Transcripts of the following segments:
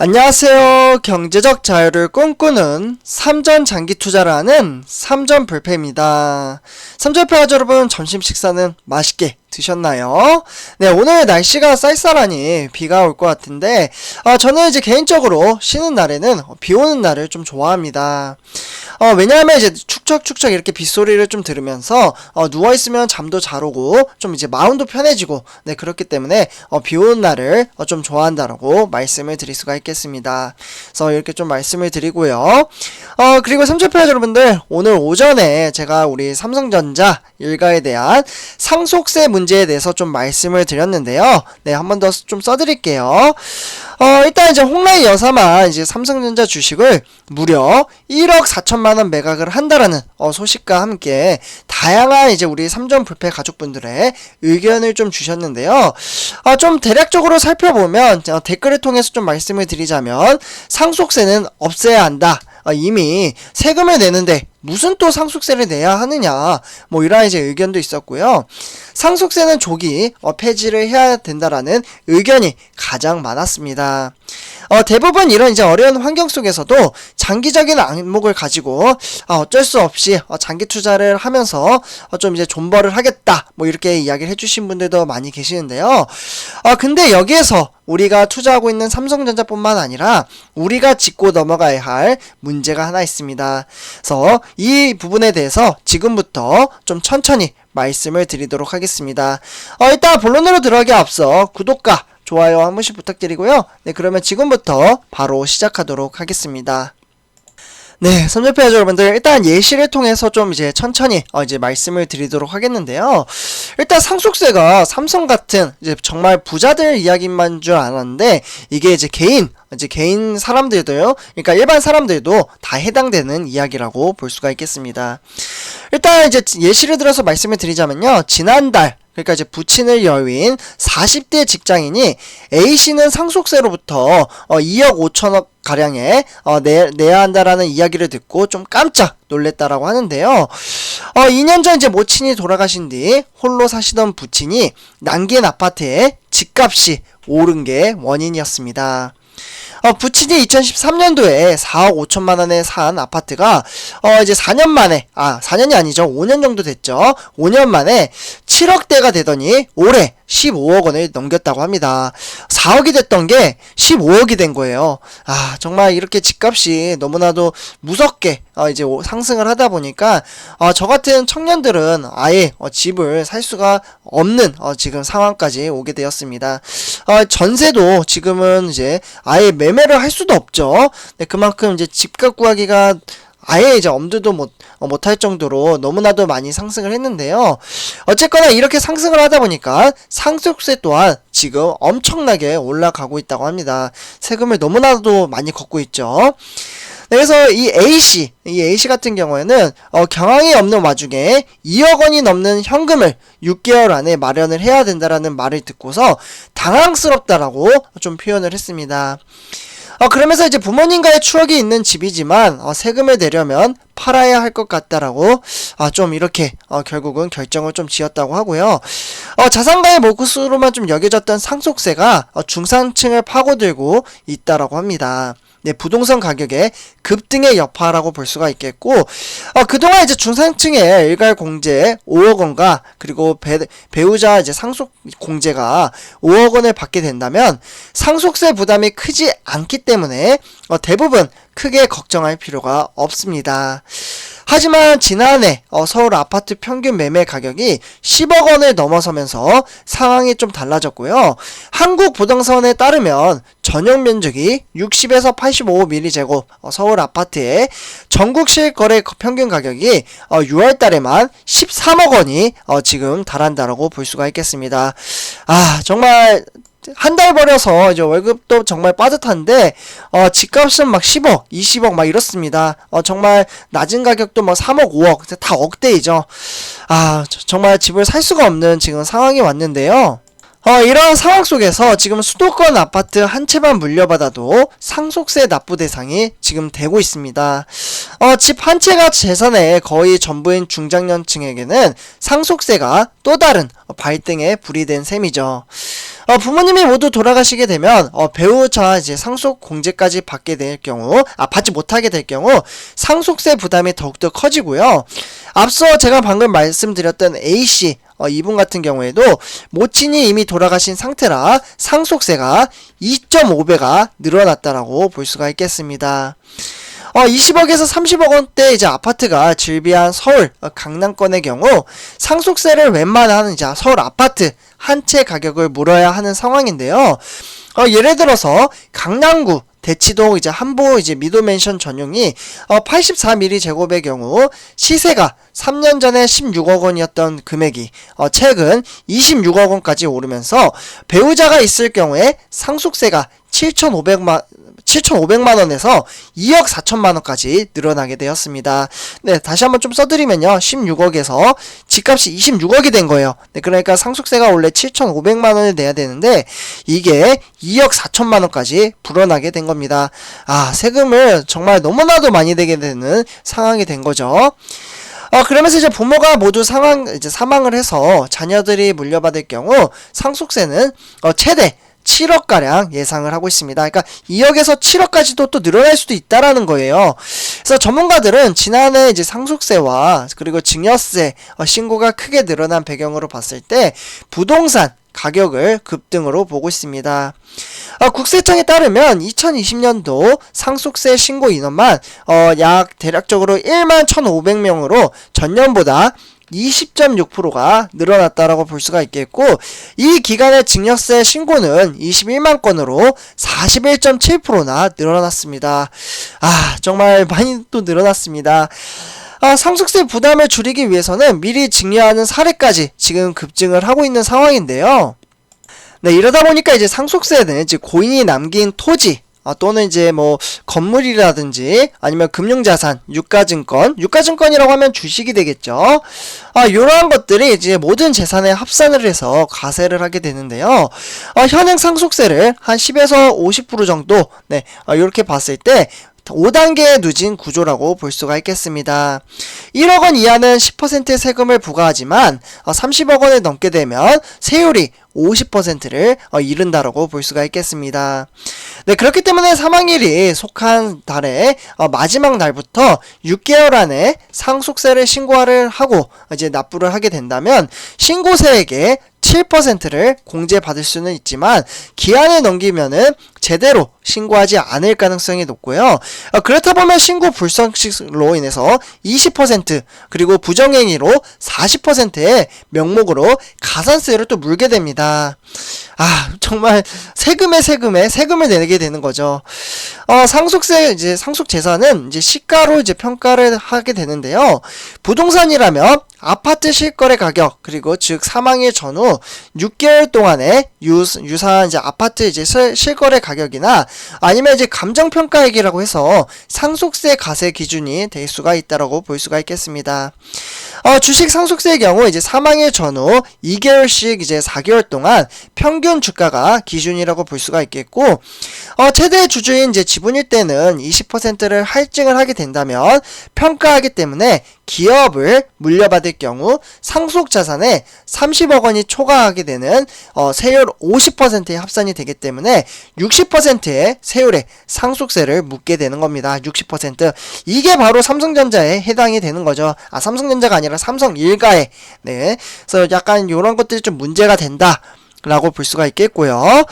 안녕하세요. 경제적 자유를 꿈꾸는 삼전 장기 투자를 하는 삼전 불패입니다. 삼전패 여러분 점심 식사는 맛있게 드셨나요? 네, 오늘 날씨가 쌀쌀하니 비가 올 것 같은데, 아, 저는 이제 개인적으로 쉬는 날에는 비 오는 날을 좀 좋아합니다. 어, 왜냐하면 이제 축척축척 이렇게 빗소리를 좀 들으면서, 어, 누워있으면 잠도 잘 오고, 좀 이제 마음도 편해지고, 네, 그렇기 때문에, 어, 비 오는 날을 어, 좀 좋아한다라고 말씀을 드릴 수가 있겠습니다. 그래서 이렇게 좀 말씀을 드리고요. 어, 그리고 삼촌패 여러분들, 오늘 오전에 제가 우리 삼성전자 일가에 대한 상속세 문 제에 대해서 좀 말씀을 드렸는데요. 네, 한 번 더 좀 써드릴게요. 어, 일단 이제 홍라이 여사만 이제 삼성전자 주식을 무려 1억 4천만 원 매각을 한다라는 어, 소식과 함께 다양한 이제 우리 삼전 불패 가족분들의 의견을 좀 주셨는데요. 어, 좀 대략적으로 살펴보면 어, 댓글을 통해서 좀 말씀을 드리자면 상속세는 없애야 한다. 어, 이미 세금을 내는데 무슨 또 상속세를 내야 하느냐 뭐 이런 이제 의견도 있었고요. 상속세는 조기 어, 폐지를 해야 된다라는 의견이 가장 많았습니다. 어, 대부분 이런 이제 어려운 환경 속에서도 장기적인 안목을 가지고 아, 어쩔 수 없이 어, 장기 투자를 하면서 어, 좀 이제 존버를 하겠다 뭐 이렇게 이야기를 해주신 분들도 많이 계시는데요. 아 근데 여기에서 우리가 투자하고 있는 삼성전자뿐만 아니라 우리가 짚고 넘어가야 할 문제가 하나 있습니다. 그래서 이 부분에 대해서 지금부터 좀 천천히 말씀을 드리도록 하겠습니다. 어, 일단 본론으로 들어가기 앞서 구독과 좋아요 한 번씩 부탁드리고요. 네, 그러면 지금부터 바로 시작하도록 하겠습니다. 네, 선전패 여러분들 일단 예시를 통해서 좀 이제 천천히 어 이제 말씀을 드리도록 하겠는데요. 일단 상속세가 삼성 같은 이제 정말 부자들 이야기만 줄 알았는데 이게 이제 개인 이제 개인 사람들도요. 그러니까 일반 사람들도 다 해당되는 이야기라고 볼 수가 있겠습니다. 일단 이제 예시를 들어서 말씀을 드리자면요. 지난달 그러니까 이제 부친을 여윈 40대 직장인이 A씨는 상속세로부터 어 2억 5천억 가량에 어 내, 내야 한다라는 이야기를 듣고 좀 깜짝 놀랬다라고 하는데요. 어 2년 전 이제 모친이 돌아가신 뒤 홀로 사시던 부친이 남긴 아파트에 집값이 오른 게 원인이었습니다. 어, 부친이 2013년도에 4억 5천만 원에 산 아파트가 어, 이제 4년 만에 아 4년이 아니죠. 5년 정도 됐죠. 5년 만에 7억대가 되더니 올해 15억 원을 넘겼다고 합니다 4억이 됐던 게 15억이 된 거예요 아 정말 이렇게 집값이 너무나도 무섭게 어, 이제 오- 상승을 하다 보니까 어, 저 같은 청년들은 아예 어, 집을 살 수가 없는 어, 지금 상황까지 오게 되었습니다. 어, 전세도 지금은 이제 아예 매매를 할 수도 없죠. 네, 그만큼 이제 집값 구하기가 아예 이제 엄두도 못, 어, 못할 정도로 너무나도 많이 상승을 했는데요. 어쨌거나 이렇게 상승을 하다 보니까 상속세 또한 지금 엄청나게 올라가고 있다고 합니다. 세금을 너무나도 많이 걷고 있죠. 네, 그래서 이 A씨, 이 A씨 같은 경우에는 어, 경황이 없는 와중에 2억 원이 넘는 현금을 6개월 안에 마련을 해야 된다라는 말을 듣고서 당황스럽다라고 좀 표현을 했습니다. 어, 그러면서 이제 부모님과의 추억이 있는 집이지만 어, 세금을 내려면 팔아야 할 것 같다라고 아, 좀 이렇게 어, 결국은 결정을 좀 지었다고 하고요. 어, 자산가의 몫으로만 좀 여겨졌던 상속세가 어, 중산층을 파고들고 있다라고 합니다. 네, 부동산 가격의 급등의 여파라고 볼 수가 있겠고, 어, 그동안 이제 중산층의 일괄 공제 5억 원과 그리고 배, 배우자 이제 상속 공제가 5억 원을 받게 된다면 상속세 부담이 크지 않기 때문에 어, 대부분 크게 걱정할 필요가 없습니다. 하지만 지난해 어, 서울 아파트 평균 매매 가격이 10억 원을 넘어서면서 상황이 좀 달라졌고요. 한국 부동산에 따르면 전용 면적이 60에서 85mm 어, 서울 아파트의 전국 실거래 거- 평균 가격이 어, 6월 달에만 13억 원이 어, 지금 달한다라고 볼 수가 있겠습니다. 아, 정말 한 달 벌여서 이제 월급도 정말 빠듯한데 어 집값은 막 10억, 20억 막 이렇습니다. 어 정말 낮은 가격도 막 3억, 5억 다 억대이죠. 아 저- 정말 집을 살 수가 없는 지금 상황이 왔는데요. 어, 이런 상황 속에서 지금 수도권 아파트 한 채만 물려받아도 상속세 납부 대상이 지금 되고 있습니다. 어, 집 한 채가 재산의 거의 전부인 중장년층에게는 상속세가 또 다른 어, 발등에 불이 된 셈이죠. 어, 부모님이 모두 돌아가시게 되면 어, 배우자 이제 상속 공제까지 받게 될 경우, 아 받지 못하게 될 경우 상속세 부담이 더욱더 커지고요. 앞서 제가 방금 말씀드렸던 A 씨 어, 이분 같은 경우에도 모친이 이미 돌아가신 상태라 상속세가 2.5배가 늘어났다라고 볼 수가 있겠습니다. 어, 20억에서 30억 원대 이제 아파트가 즐비한 서울 어, 강남권의 경우 상속세를 웬만한 이제 서울 아파트 한 채 가격을 물어야 하는 상황인데요. 어, 예를 들어서 강남구 대치동 이제 한보 이제 미도맨션 전용이 어, 84mm 제곱의 경우 시세가 3년 전에 16억 원이었던 금액이 어, 최근 26억 원까지 오르면서 배우자가 있을 경우에 상속세가 7,500만 7,500만 원에서 2억 4천만 원까지 늘어나게 되었습니다. 네, 다시 한번 좀 써드리면요. 16억에서 집값이 26억이 된 거예요. 네, 그러니까 상속세가 원래 7,500만 원을 내야 되는데 이게 2억 4천만 원까지 불어나게 된 겁니다. 아, 세금을 정말 너무나도 많이 내게 되는 상황이 된 거죠. 어, 그러면서 이제 부모가 모두 상황, 이제 사망을 해서 자녀들이 물려받을 경우 상속세는 어, 최대 7억가량 예상을 하고 있습니다. 그러니까 2억에서 7억까지도 또 늘어날 수도 있다라는 거예요. 그래서 전문가들은 지난해 이제 상속세와 그리고 증여세 어, 신고가 크게 늘어난 배경으로 봤을 때 부동산 가격을 급등으로 보고 있습니다. 어, 국세청에 따르면 2020년도 상속세 신고 인원만 어, 약 대략적으로 1만 1,500명으로 전년보다 20.6%가 늘어났다라고 볼 수가 있겠고 이 기간의 증여세 신고는 21만 건으로 41.7%나 늘어났습니다. 아 정말 많이 또 늘어났습니다. 아, 상속세 부담을 줄이기 위해서는 미리 증여하는 사례까지 지금 급증을 하고 있는 상황인데요. 네, 이러다 보니까 이제 상속세는 이제 고인이 남긴 토지, 아, 또는 이제 뭐 건물이라든지 아니면 금융자산, 유가증권, 유가증권이라고 하면 주식이 되겠죠. 아, 이러한 것들이 이제 모든 재산에 합산을 해서 과세를 하게 되는데요. 아, 현행 상속세를 한 10에서 50% 정도, 네, 아, 이렇게 봤을 때 5단계의 누진 구조라고 볼 수가 있겠습니다. 1억 원 이하는 10%의 세금을 부과하지만 30억 원을 넘게 되면 세율이 50%를 어, 이른다라고 볼 수가 있겠습니다. 네, 그렇기 때문에 사망일이 속한 달의 어, 마지막 날부터 6개월 안에 상속세를 신고를 하고 이제 납부를 하게 된다면 신고세액의 7%를 공제받을 수는 있지만 기한을 넘기면은 제대로 신고하지 않을 가능성이 높고요. 어, 그렇다 보면 신고 불성식로 인해서 20% 그리고 부정행위로 40%의 명목으로 가산세를 또 물게 됩니다. 아 정말 세금에 세금에 세금을 내게 되는 거죠. 어, 상속세 이제 상속 재산은 이제 시가로 이제 평가를 하게 되는데요. 부동산이라면 아파트 실거래 가격 그리고 즉 사망일 전후 6개월 동안의 유, 유사한 이제 아파트 이제 실, 실거래 가격이나 아니면 이제 감정 평가액이라고 해서 상속세 가세 기준이 될 수가 있다라고 볼 수가 있겠습니다. 어, 주식 상속세의 경우 이제 사망일 전후 2개월씩 이제 4개월 동안 평균 주가가 기준이라고 볼 수가 있겠고 어, 최대 주주인 이제 지분일 때는 20%를 할증을 하게 된다면 평가하기 때문에 기업을 물려받을 경우 상속 자산에 30억 원이 초과하게 되는 어, 세율 50%의 합산이 되기 때문에 60%의 세율에 상속세를 묻게 되는 겁니다. 60% 이게 바로 삼성전자에 해당이 되는 거죠. 아 삼성전자가 아니라 삼성 일가에 네. 그래서 약간 이런 것들이 좀 문제가 된다. 라고 볼 수가 있겠고요.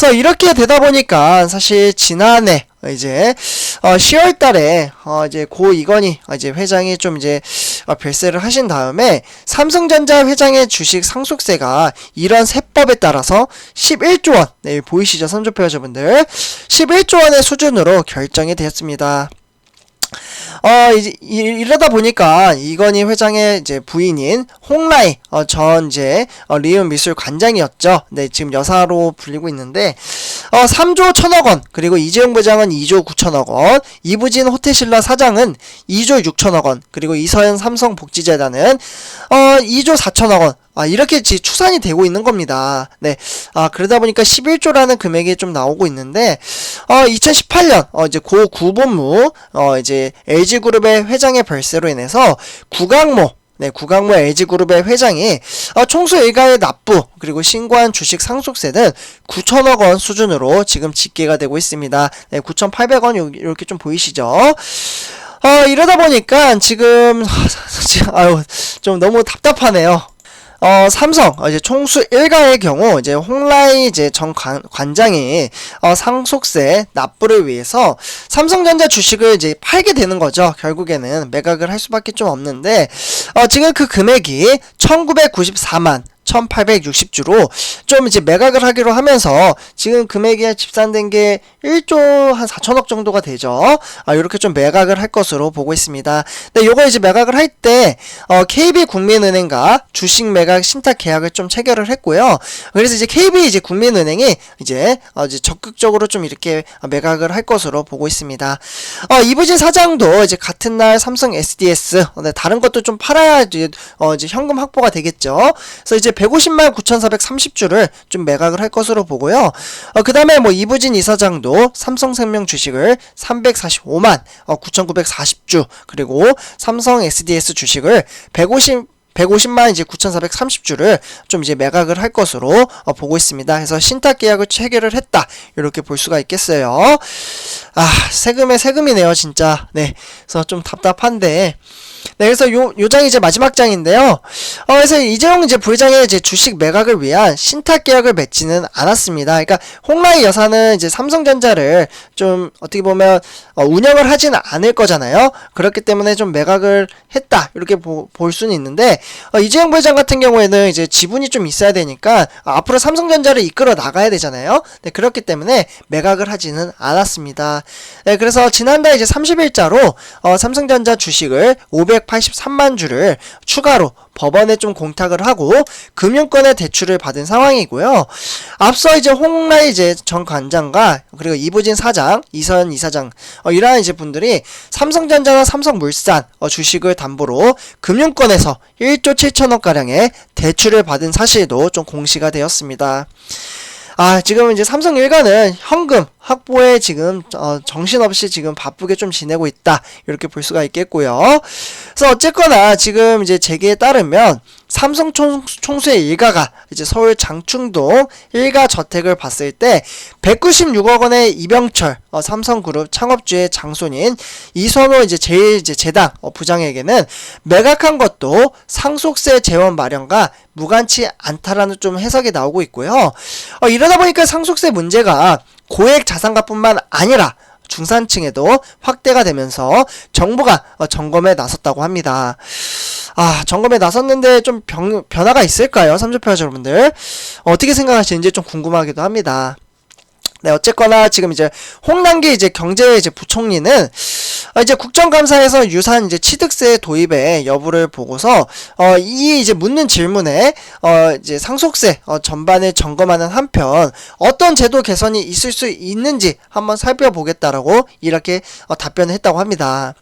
그래서 이렇게 되다 보니까 사실 지난해 이제 어 10월 달에 어 이제 고 이건희 이제 회장이 좀 이제 어 별세를 하신 다음에 삼성전자 회장의 주식 상속세가 이런 세법에 따라서 11조 원, 네, 보이시죠? 선조표 여러분들. 11조 원의 수준으로 결정이 되었습니다. 어, 이제, 이, 러다 보니까 이건희 회장의 이제 부인인 홍라이, 어, 전 이제, 어, 리움 미술 관장이었죠. 네, 지금 여사로 불리고 있는데, 어, 3조 1천억 원, 그리고 이재용 부장은 2조 9천억 원, 이부진 호텔신라 사장은 2조 6천억 원, 그리고 이서현 삼성복지재단은, 어, 2조 4천억 원, 아, 이렇게 추산이 되고 있는 겁니다. 네. 아, 그러다 보니까 11조라는 금액이 좀 나오고 있는데, 어, 2018년 어, 이제 고 구본무 어, 이제 LG 그룹의 회장의 별세로 인해서 구강모 네, 구강모 LG그룹의 회장이 어, 총수 일가의 납부 그리고 신고한 주식 상속세는 9천억 원 수준으로 지금 집계가 되고 있습니다. 네, 9,800원 이렇게 좀 보이시죠? 어, 이러다 보니까 지금 아유 좀 너무 답답하네요. 어, 삼성, 어, 이제 총수 일가의 경우, 이제 홍라이 이제 전 관, 관장이, 어, 상속세 납부를 위해서 삼성전자 주식을 이제 팔게 되는 거죠. 결국에는 매각을 할 수밖에 좀 없는데, 어, 지금 그 금액이 1994만 1860주로 좀 이제 매각을 하기로 하면서 지금 금액이 집산된 게 1조 한 4천억 정도가 되죠. 아, 이렇게 좀 매각을 할 것으로 보고 있습니다. 근데 요거 이제 매각을 할 때, 어, KB 국민은행과 주식 매각 신탁 계약을 좀 체결을 했고요. 그래서 이제 KB 이제 국민은행이 이제, 어, 이제 적극적으로 좀 이렇게 매각을 할 것으로 보고 있습니다. 어, 이부진 사장도 이제 같은 날 삼성 SDS, 어, 네, 다른 것도 좀 팔아야 이제, 어, 이제 현금 확보가 되겠죠. 그래서 이제 150만 9,430주를 좀 매각을 할 것으로 보고요. 어, 그 다음에 뭐 이부진 이사장도 삼성생명 주식을 345만 어, 9,940주 그리고 삼성 SDS 주식을 150 150만 이제 9,430주를 좀 이제 매각을 할 것으로 어, 보고 있습니다. 그래서 신탁 계약을 체결을 했다. 이렇게 볼 수가 있겠어요. 아, 세금에 세금이네요, 진짜. 네. 그래서 좀 답답한데 네, 그래서 요, 요 장이 이제 마지막 장인데요. 어, 그래서 이재용 이제 부회장의 이제 주식 매각을 위한 신탁 계약을 맺지는 않았습니다. 그러니까 홍라이 여사는 이제 삼성전자를 좀 어떻게 보면 어, 운영을 하지는 않을 거잖아요. 그렇기 때문에 좀 매각을 했다 이렇게 보, 볼 수는 있는데 어, 이재용 부회장 같은 경우에는 이제 지분이 좀 있어야 되니까 어, 앞으로 삼성전자를 이끌어 나가야 되잖아요. 네, 그렇기 때문에 매각을 하지는 않았습니다. 네, 그래서 지난달 이제 30일자로 어, 삼성전자 주식을 583만 주를 추가로 법원에 좀 공탁을 하고 금융권의 대출을 받은 상황이고요. 앞서 이제 홍라이 이제 전 관장과 그리고 이부진 사장, 이선 이사장 어, 이러한 이제 분들이 삼성전자나 삼성물산 어, 주식을 담보로 금융권에서 1조 7천억 가량의 대출을 받은 사실도 좀 공시가 되었습니다. 아, 지금 이제 삼성 일가는 현금 확보에 지금 어, 정신없이 지금 바쁘게 좀 지내고 있다. 이렇게 볼 수가 있겠고요. 그래서 어쨌거나 지금 이제 재계에 따르면 삼성 총, 총수의 일가가 이제 서울 장충동 일가 저택을 봤을 때 196억 원의 이병철 어, 삼성그룹 창업주의 장손인 이선호 이제 제일 이제 재당 어, 부장에게는 매각한 것도 상속세 재원 마련과 무관치 않다라는 좀 해석이 나오고 있고요. 어, 이러다 보니까 상속세 문제가 고액 자산가뿐만 아니라 중산층에도 확대가 되면서 정부가 어, 점검에 나섰다고 합니다. 아, 점검에 나섰는데 좀 병, 변화가 있을까요? 삼조표 여러분들. 어떻게 생각하시는지 좀 궁금하기도 합니다. 네, 어쨌거나 지금 이제 홍남기 이제 경제 이제 부총리는 어, 이제 국정감사에서 유산 이제 취득세 도입의 여부를 보고서 어, 이 이제 묻는 질문에 어, 이제 상속세 어, 전반을 점검하는 한편 어떤 제도 개선이 있을 수 있는지 한번 살펴보겠다라고 이렇게 어, 답변을 했다고 합니다.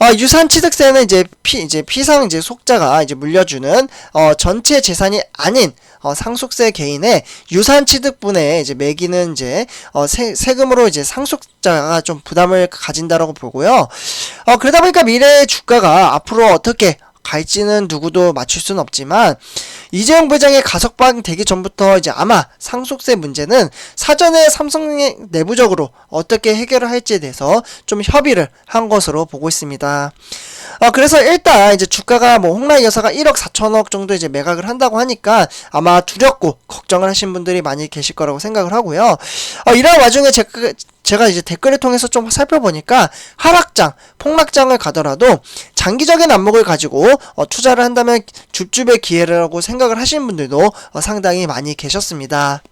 어, 유산 취득세는 이제 피 이제 피상 이제 속자가 이제 물려주는 어, 전체 재산이 아닌 어, 상속세 개인의 유산 취득분에 이제 매기는 이제 어, 세, 세금으로 이제 상속자가 좀 부담을 가진다라고 보고요. 어, 그러다 보니까 미래의 주가가 앞으로 어떻게 갈지는 누구도 맞출 수는 없지만 이재용 부장의 가석방 되기 전부터 이제 아마 상속세 문제는 사전에 삼성의 내부적으로 어떻게 해결을 할지에 대해서 좀 협의를 한 것으로 보고 있습니다. 어, 그래서 일단 이제 주가가 뭐 홍라이 여사가 1억 4천억 정도 이제 매각을 한다고 하니까 아마 두렵고 걱정을 하신 분들이 많이 계실 거라고 생각을 하고요. 어, 이런 와중에 제가 제가 이제 댓글을 통해서 좀 살펴보니까 하락장, 폭락장을 가더라도 장기적인 안목을 가지고 어, 투자를 한다면 줍줍의 기회라고 생각을 하시는 분들도 어, 상당히 많이 계셨습니다.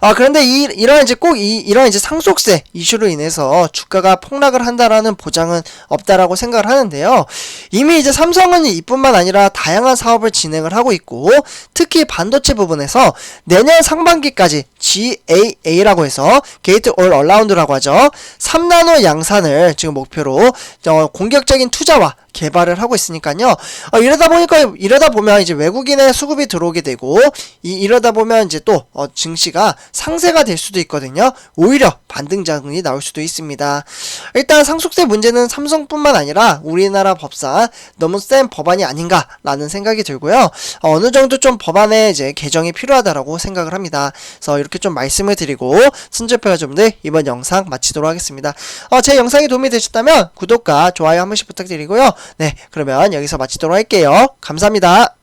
아 그런데 이 이런 이제 꼭 이 이런 이제 상속세 이슈로 인해서 주가가 폭락을 한다라는 보장은 없다라고 생각을 하는데요. 이미 이제 삼성은 이뿐만 아니라 다양한 사업을 진행을 하고 있고 특히 반도체 부분에서 내년 상반기까지 GAA라고 해서 게이트 올 얼라운드라고 하죠. 3나노 양산을 지금 목표로 어, 공격적인 투자와 개발을 하고 있으니까요. 어, 이러다 보니까 이러다 보면 이제 외국인의 수급이 들어오게 되고 이, 이러다 보면 이제 또 어, 증시가 상세가 될 수도 있거든요. 오히려 반등장이 나올 수도 있습니다. 일단 상속세 문제는 삼성뿐만 아니라 우리나라 법상 너무 센 법안이 아닌가라는 생각이 들고요. 어, 어느 정도 좀 법안에 이제 개정이 필요하다라고 생각을 합니다. 그래서 이렇게 좀 말씀을 드리고 순조표 여러분들 이번 영상 마치도록 하겠습니다. 어, 제 영상이 도움이 되셨다면 구독과 좋아요 한 번씩 부탁드리고요. 네, 그러면 여기서 마치도록 할게요. 감사합니다.